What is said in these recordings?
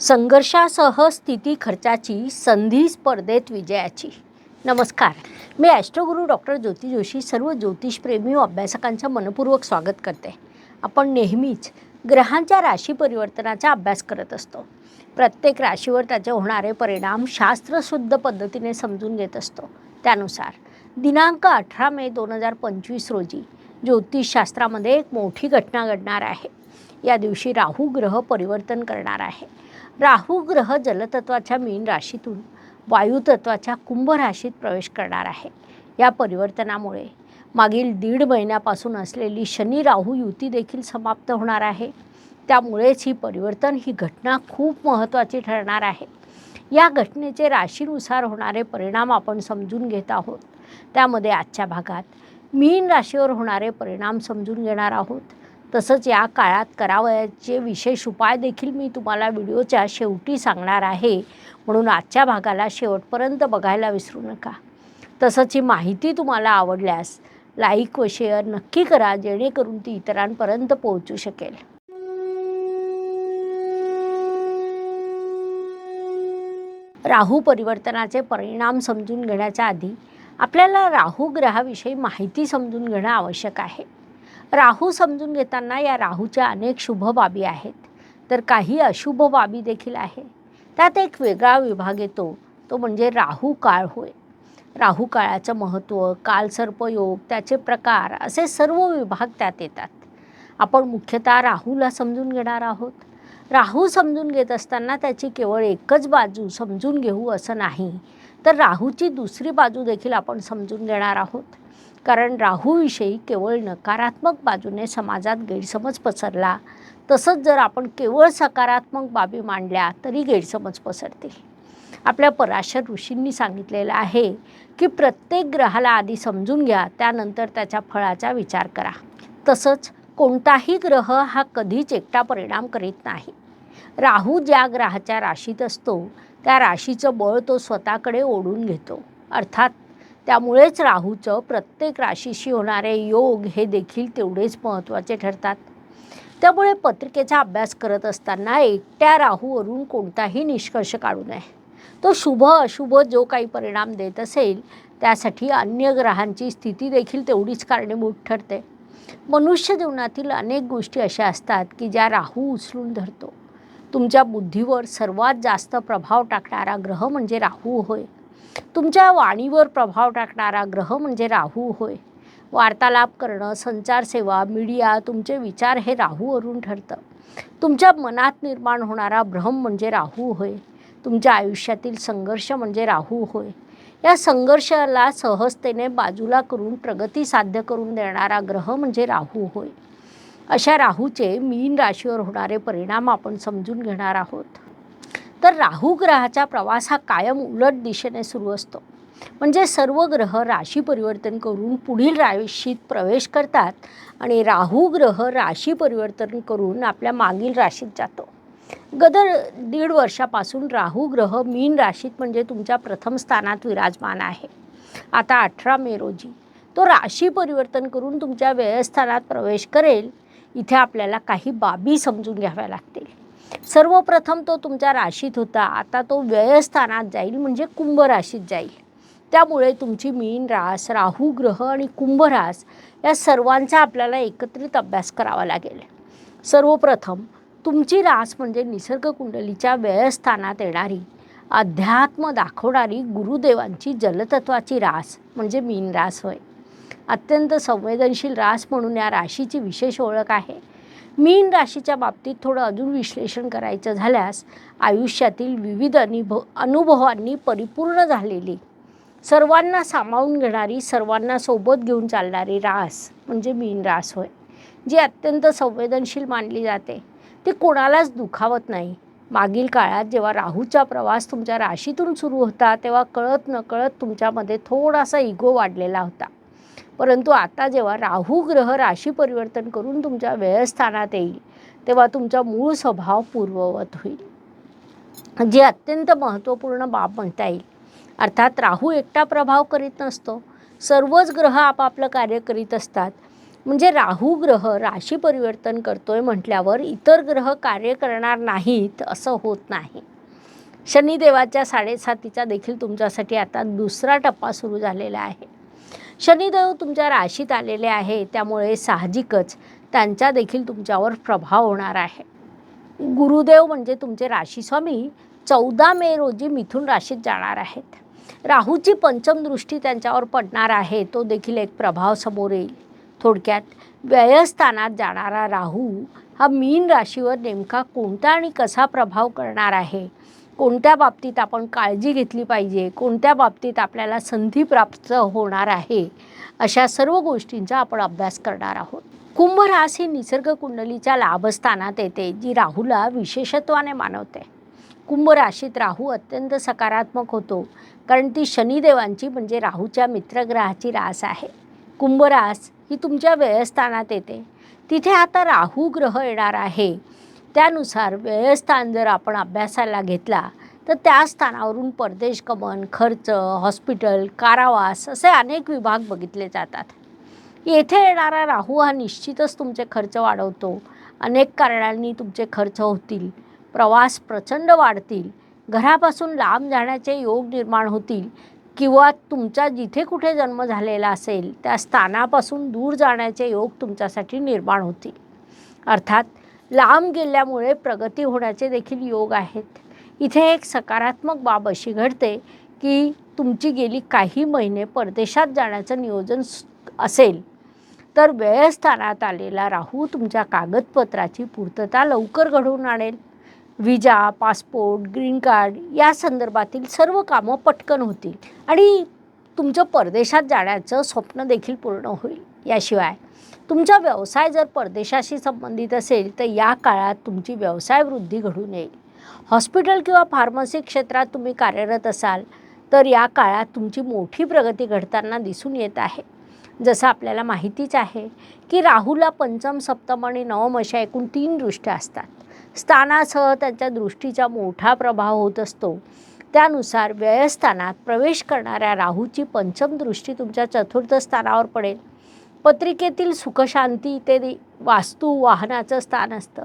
संघर्षासह स्थिती खर्चाची संधी स्पर्धेत विजयाची. नमस्कार. मी ॲस्ट्रोगुरू डॉक्टर ज्योती जोशी सर्व ज्योतिषप्रेमी व अभ्यासकांचं मनपूर्वक स्वागत करते. आपण नेहमीच ग्रहांच्या राशी परिवर्तनाचा अभ्यास करत असतो. प्रत्येक राशीवर त्याचे होणारे परिणाम शास्त्रशुद्ध पद्धतीने समजून घेत असतो. त्यानुसार दिनांक अठरा मे दोन हजार पंचवीस रोजी ज्योतिषशास्त्रामध्ये एक मोठी घटना घडणार आहे. या दिवशी राहू ग्रह परिवर्तन करणार आहे. राहू ग्रह जलतत्वाच्या मीन राशीतून वायुतत्वाच्या कुंभ राशीत प्रवेश करणार आहे. या परिवर्तनामुळे मागील दीड महिन्यापासून असलेली शनी राहू युती देखील समाप्त होणार आहे. त्यामुळेच ही परिवर्तन ही घटना खूप महत्त्वाची ठरणार आहे. या घटनेचे राशीनुसार होणारे परिणाम आपण समजून घेत आहोत. त्यामध्ये आजच्या भागात मीन राशीवर होणारे परिणाम समजून घेणार आहोत. तसंच या काळात करावयाचे विशेष उपाय देखील मी तुम्हाला व्हिडिओच्या शेवटी सांगणार आहे. म्हणून आजच्या भागाला शेवटपर्यंत बघायला विसरू नका. तसंच ही माहिती तुम्हाला आवडल्यास लाईक व शेअर नक्की करा जेणेकरून ती इतरांपर्यंत पोहोचू शकेल. राहू परिवर्तनाचे परिणाम समजून घेण्याच्या आधी आपल्याला राहू ग्रहाविषयी माहिती समजून घेणं आवश्यक आहे. राहू समजून घेताना या राहूच्या अनेक शुभ बाबी आहेत. तर काही अशुभ बाबी देखील आहे. त्यात एक वेगळा विभाग येतो. तो म्हणजे राहू काळ होय. राहू काळाचं महत्त्व कालसर्पयोग त्याचे प्रकार असे सर्व विभाग त्यात येतात. आपण मुख्यतः राहूला समजून घेणार आहोत. राहू समजून घेत असताना त्याची केवळ एकच बाजू समजून घेऊ असं नाही. तर राहूची दुसरी बाजू देखील आपण समजून घेणार आहोत. कारण राहूविषयी केवळ नकारात्मक बाजूने समाजात गैरसमज पसरला तसंच जर आपण केवळ सकारात्मक बाबी मांडल्या तरी गैरसमज पसरतील. आपल्या पराशर ऋषींनी सांगितलेलं आहे की प्रत्येक ग्रहाला आधी समजून घ्या त्यानंतर त्याच्या फळाचा विचार करा. तसंच कोणताही ग्रह हा कधीच एकटा परिणाम करीत नाही. राहू ज्या ग्रहाच्या राशीत असतो त्या राशीचं बळ तो स्वतःकडे ओढून घेतो. अर्थात त्यामुळेच राहूचं प्रत्येक राशीशी होणारे योग हे देखील तेवढेच महत्त्वाचे ठरतात. त्यामुळे पत्रिकेचा अभ्यास करत असताना एकट्या राहूवरून कोणताही निष्कर्ष काढू नये. तो शुभ अशुभ जो काही परिणाम देत असेल त्यासाठी अन्य ग्रहांची स्थिती देखील तेवढीच कारणीभूत ठरते. मनुष्य जीवनातील अनेक गोष्टी अशा असतात की ज्या राहू उचलून धरतो. तुमच्या बुद्धीवर सर्वात जास्त प्रभाव टाकणारा ग्रह म्हणजे राहू होय. तुमच्या वाणीवर प्रभाव टाकणारा ग्रह म्हणजे राहू होय. वार्तालाप करणं संचारसेवा मीडिया तुमचे विचार हे राहूवरून ठरतं. तुमच्या मनात निर्माण होणारा भ्रम म्हणजे राहू होय. तुमच्या आयुष्यातील संघर्ष म्हणजे राहू होय. या संघर्षाला सहजतेने बाजूला करून प्रगती साध्य करून देणारा ग्रह म्हणजे राहू होय. अशा राहूचे मीन राशीवर होणारे परिणाम आपण समजून घेणार आहोत. तर राहू ग्रहाचा प्रवास हा कायम उलट दिशेने सुरू असतो. म्हणजे सर्व ग्रह राशी परिवर्तन करून पुढील राशीत प्रवेश करतात आणि राहू ग्रह राशी परिवर्तन करून आपल्या मागील राशीत जातो. गदर दीड वर्षापासून राहू ग्रह मीन राशीत म्हणजे तुमच्या प्रथम स्थानात विराजमान आहे. आता अठरा मे रोजी तो राशी परिवर्तन करून तुमच्या व्ययस्थानात प्रवेश करेल. इथे आपल्याला काही बाबी समजून घ्याव्या लागतील. सर्वप्रथम तो तुमच्या राशीत होता. आता तो व्ययस्थानात जाईल म्हणजे कुंभ राशीत जाईल. त्यामुळे तुमची मीन रास राहू ग्रह आणि कुंभ रास या सर्वांचा आपल्याला एकत्रित अभ्यास करावा लागेल. सर्वप्रथम तुमची रास म्हणजे निसर्ग कुंडलीच्या व्ययस्थानात येणारी अध्यात्म दाखवणारी गुरुदेवांची जलतत्वाची रास म्हणजे मीन रास होय. अत्यंत संवेदनशील रास म्हणून या राशीची विशेष ओळख आहे. मीन राशीच्या बाबतीत थोडं अजून विश्लेषण करायचं झाल्यास आयुष्यातील विविध अनुभव अनुभवांनी परिपूर्ण झालेली सर्वांना सामावून घेणारी सर्वांना सोबत घेऊन चालणारी रास म्हणजे मीन रास होय. जी अत्यंत संवेदनशील मानली जाते. ती कोणालाच दुखावत नाही. मागील काळात जेव्हा राहूचा प्रवास तुमच्या राशीतून सुरू होता तेव्हा कळत नकळत तुमच्यामध्ये थोडासा इगो वाढलेला होता. परंतु आता जेव्हा राहू ग्रह राशी परिवर्तन करून तुमच्या व्ययस्थानात येईल तेव्हा तुमचा मूळ स्वभाव पूर्ववत होईल. जी अत्यंत महत्त्वपूर्ण बाब म्हणता येईल. अर्थात राहू एकटा प्रभाव करीत नसतो. सर्वच ग्रह आपापलं कार्य करीत असतात. म्हणजे राहू ग्रह राशी परिवर्तन करतोय म्हटल्यावर इतर ग्रह कार्य करणार नाहीत असं होत नाही. शनिदेवाच्या साडेसातीचा देखील तुमच्यासाठी आता दुसरा टप्पा सुरू झालेला आहे. शनिदेव तुमच्या राशीत आलेले आहे त्यामुळे साहजिकच त्यांचा देखील तुमच्यावर प्रभाव होणार आहे. गुरुदेव म्हणजे तुमचे राशीस्वामी चौदा मे रोजी मिथुन राशीत जाणार आहेत. राहूची पंचम दृष्टी त्यांच्यावर पडणार आहे तो देखील एक प्रभाव समोर येईल. थोडक्यात व्ययस्थानात जाणारा राहू हा मीन राशीवर नेमका कोणता आणि कसा प्रभाव करणार आहे कोणत्या बाबतीत आपण काळजी घेतली पाहिजे? कोणत्या बाबतीत आपल्याला संधी प्राप्त होणार आहे? अशा सर्व गोष्टींचा आपण अभ्यास करणार आहोत. कुंभ रास ही निसर्ग कुंडलीच्या लाभस्थानात येते जी राहूला विशेषत्वाने मानवते. कुंभ राशीत राहू अत्यंत सकारात्मक होतो कारण ती शनिदेवांची म्हणजे राहूच्या मित्रग्रहाची रास आहे. कुंभ रास ही तुमच्या व्ययस्थानात येते. तिथे आता राहू ग्रह येणार आहे. त्यानुसार व्ययस्थान जर आपण अभ्यासाला घेतला तर त्या स्थानावरून परदेश गमन खर्च हॉस्पिटल कारावास असे अनेक विभाग बघितले जातात. येथे येणारा राहू हा निश्चितच तुमचे खर्च वाढवतो. अनेक कारणांनी तुमचे खर्च होतील. प्रवास प्रचंड वाढतील. घरापासून लांब जाण्याचे योग निर्माण होतील किंवा तुमचा जिथे कुठे जन्म झालेला असेल त्या स्थानापासून दूर जाण्याचे योग तुमच्यासाठी निर्माण होतील. अर्थात लांब गेल्यामुळे प्रगती होण्याचे देखील योग आहेत. इथे एक सकारात्मक बाब अशी घडते की तुमची गेली काही महिने परदेशात जाण्याचं नियोजन असेल तर वेळस्थानात आलेला राहू तुमच्या कागदपत्राची पूर्तता लवकर घडवून आणेल. विजा पासपोर्ट ग्रीन कार्ड या संदर्भातील सर्व कामं पटकन होतील आणि तुमचं परदेशात जाण्याचं स्वप्न देखील पूर्ण होईल. याशिवाय तुमचा व्यवसाय जर परदेशाशी संबंधित असेल तर या काळात तुमची व्यवसाय वृद्धी घडून येईल. हॉस्पिटल किंवा फार्मसी क्षेत्रात तुम्ही कार्यरत असाल तर या काळात तुमची मोठी प्रगती घडताना दिसून येत आहे. जसं आपल्याला माहितीच आहे की राहूला पंचम सप्तम आणि नवम अशा एकूण तीन दृष्ट्या असतात. स्थानासह त्यांच्या दृष्टीचा मोठा प्रभाव होत असतो. त्यानुसार व्ययस्थानात प्रवेश करणाऱ्या राहूची पंचम दृष्टी तुमच्या चतुर्थ स्थानावर पडेल. पत्रिकेतील सुखशांती ते वास्तू वाहनाचं स्थान असतं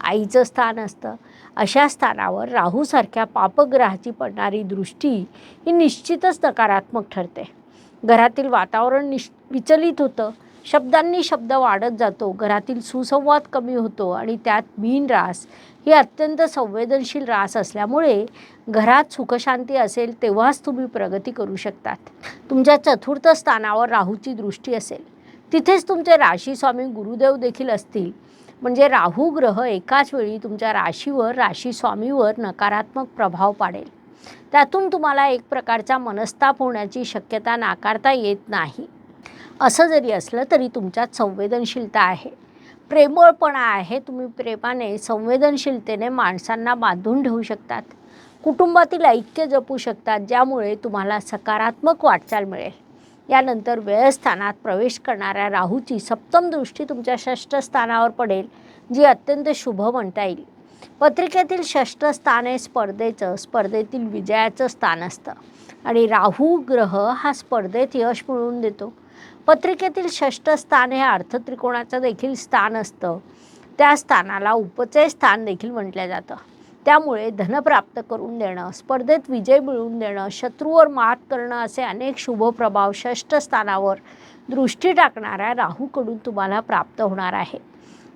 आईचं स्थान असतं. अशा स्थानावर राहूसारख्या पापग्रहाची पडणारी दृष्टी ही निश्चितच नकारात्मक ठरते. घरातील वातावरण निश विचलित होतं. शब्दांनी शब्द वाढत जातो. घरातील सुसंवाद कमी होतो आणि त्यात मीन रास ही अत्यंत संवेदनशील रास असल्यामुळे घरात सुखशांती असेल तेव्हाच तुम्ही प्रगती करू शकतात. तुमच्या चतुर्थ स्थानावर राहूची दृष्टी असेल. तिथेच तुमचे राशी स्वामी गुरुदेव देखील असतील. म्हणजे राहू ग्रह एकाच वेळी तुमच्या राशीवर राशी स्वामीवर नकारात्मक प्रभाव पाडेल. त्यातून तुम्हाला एक प्रकारचा मनस्ताप होण्याची शक्यता नाकारता येत नाही. असं जरी असलं तरी तुमच्यात संवेदनशीलता आहे. प्रेमळपणा आहे. तुम्ही प्रेमाने संवेदनशीलतेने माणसांना बांधून ठेवू शकतात. कुटुंबातील ऐक्य जपू शकतात ज्यामुळे तुम्हाला सकारात्मक वाटचाल मिळेल. यानंतर व्ययस्थानात प्रवेश करणाऱ्या राहूची सप्तम दृष्टी तुमच्या षष्ठ स्थानावर पडेल जी अत्यंत शुभ म्हणता येईल. पत्रिकेतील षष्ठ स्थान हे स्पर्धेचं स्पर्धेतील विजयाचं स्थान असतं. आणि राहू ग्रह हा स्पर्धेत यश मिळवून देतो. पत्रिकेतील षष्ठ स्थान हे अर्थत्रिकोणाचं देखील स्थान असतं. त्या स्थानाला उपचय स्थान देखील म्हटलं जातं. त्यामुळे धन प्राप्त करून देणं स्पर्धेत विजय मिळवून देणं शत्रूवर मात करणं असे अनेक शुभ प्रभाव षष्ठ स्थानावर दृष्टी टाकणाऱ्या राहूकडून तुम्हाला प्राप्त होणार आहे.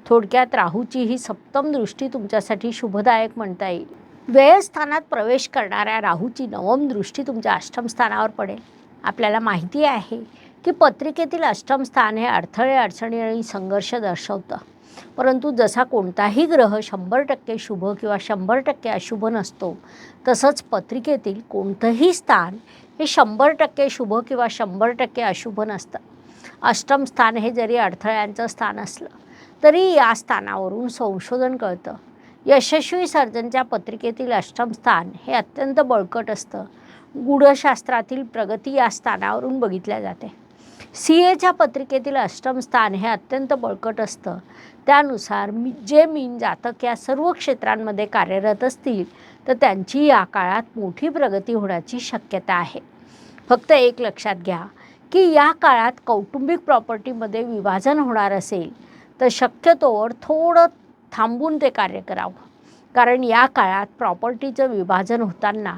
थोडक्यात राहूची ही सप्तम दृष्टी तुमच्यासाठी शुभदायक म्हणता येईल. व्ययस्थानात प्रवेश करणाऱ्या राहूची नवम दृष्टी तुमच्या अष्टम स्थानावर पडेल. आपल्याला माहिती आहे की पत्रिकेतील अष्टम स्थान हे अडथळे अडचणी आणि संघर्ष दर्शवतं. परंतु जसा कोणताही ग्रह शंभर टक्के शुभ किंवा शंभर टक्के अशुभ नसतो तसंच पत्रिकेतील कोणतंही स्थान हे शंभर टक्के शुभ किंवा शंभर टक्के अशुभ नसतं. अष्टम स्थान हे जरी अडथळ्यांचं स्थान असलं तरी या स्थानावरून संशोधन कळतं. यशस्वी सर्जनच्या पत्रिकेतील अष्टम स्थान हे अत्यंत बळकट असतं. गूढशास्त्रातील प्रगती या स्थानावरून बघितल्या जाते. सी एच्या पत्रिकेतील अष्टम स्थान हे अत्यंत बळकट असतं. त्यानुसार मी जे मीन जातक या सर्व क्षेत्रांमध्ये कार्यरत असतील तर त्यांची या काळात मोठी प्रगती होण्याची शक्यता आहे. फक्त एक लक्षात घ्या की या काळात कौटुंबिक प्रॉपर्टीमध्ये विभाजन होणार असेल तर शक्यतोवर थोडं थांबून ते कार्य करावं. कारण या काळात प्रॉपर्टीचं विभाजन होताना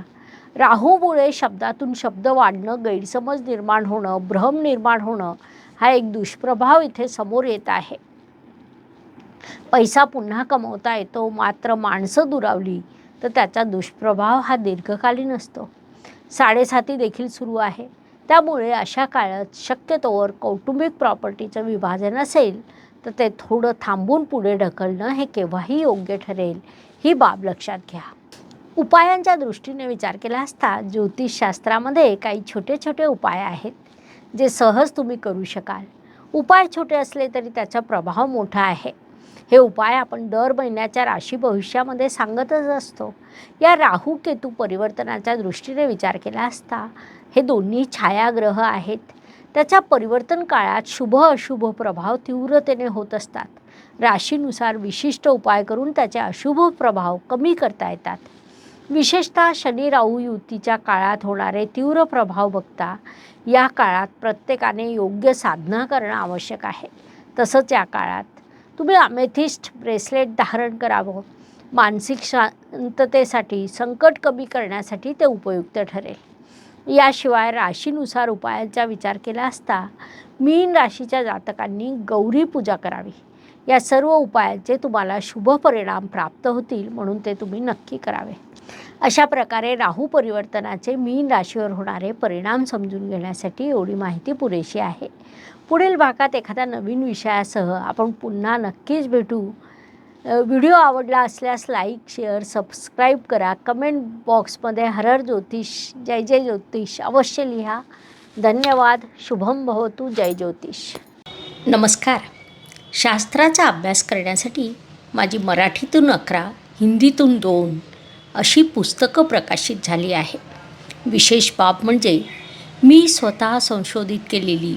राहूमुळे शब्दातून शब्द वाढणं गैरसमज निर्माण होणं भ्रम निर्माण होणं हा एक दुष्प्रभाव इथे समोर येत आहे. पैसा पुन्हा कमवता येतो मात्र माणसं दुरावली तर त्याचा दुष्प्रभाव हा दीर्घकालीन असतो. साडेसाती देखील सुरू आहे. त्यामुळे अशा काळात शक्यतोवर कौटुंबिक प्रॉपर्टीचं विभाजन असेल तर ते थोडं थांबून पुढे ढकलणं हे केव्हाही योग्य ठरेल ही बाब लक्षात घ्या. उपायांच्या दृष्टीने विचार केला असता ज्योतिषशास्त्रामध्ये काही छोटे छोटे उपाय आहेत जे सहज तुम्ही करू शकाल. उपाय छोटे असले तरी त्याचा प्रभाव मोठा आहे. हे उपाय आपण दर महिन्याच्या राशी भविष्यामध्ये सांगतच असतो. या राहू केतू परिवर्तनाच्या दृष्टीने विचार केला असता हे दोन्ही छायाग्रह आहेत. त्याच्या परिवर्तन काळात शुभ अशुभ प्रभाव तीव्रतेने होत असतात. राशीनुसार विशिष्ट उपाय करून त्याचे अशुभ प्रभाव कमी करता येतात. विशेषतः शनी राहू युतीच्या काळात होणारे तीव्र प्रभाव बघता या काळात प्रत्येकाने योग्य साधना करणं आवश्यक आहे. तसंच या काळात तुम्ही अमेथिस्ट ब्रेसलेट धारण करावं. मानसिक शांततेसाठी संकट कमी करण्यासाठी ते उपयुक्त ठरेल. याशिवाय राशीनुसार उपायांचा विचार केला असता मीन राशीच्या जातकांनी गौरी पूजा करावी. या सर्व उपायांचे तुम्हाला शुभ परिणाम प्राप्त होतील म्हणून ते तुम्ही नक्की करावे. अशा प्रकारे राहू परिवर्तनाचे मीन राशीवर होणारे परिणाम समजून घेण्यासाठी एवढी माहिती पुरेशी आहे. पुढील भागात एखाद्या नवीन विषयासह आपण पुन्हा नक्कीच भेटू. व्हिडिओ आवडला असल्यास लाईक शेअर सबस्क्राईब करा. कमेंट बॉक्समध्ये हरर ज्योतिष जय जय ज्योतिष अवश्य लिहा. धन्यवाद. शुभम भवतू. जय ज्योतिष. नमस्कार. शास्त्राचा अभ्यास करण्यासाठी माझी मराठीतून अकरा हिंदीतून दोन अशी पुस्तकं प्रकाशित झाली आहे विशेष बाब म्हणजे मी स्वतः संशोधित केलेली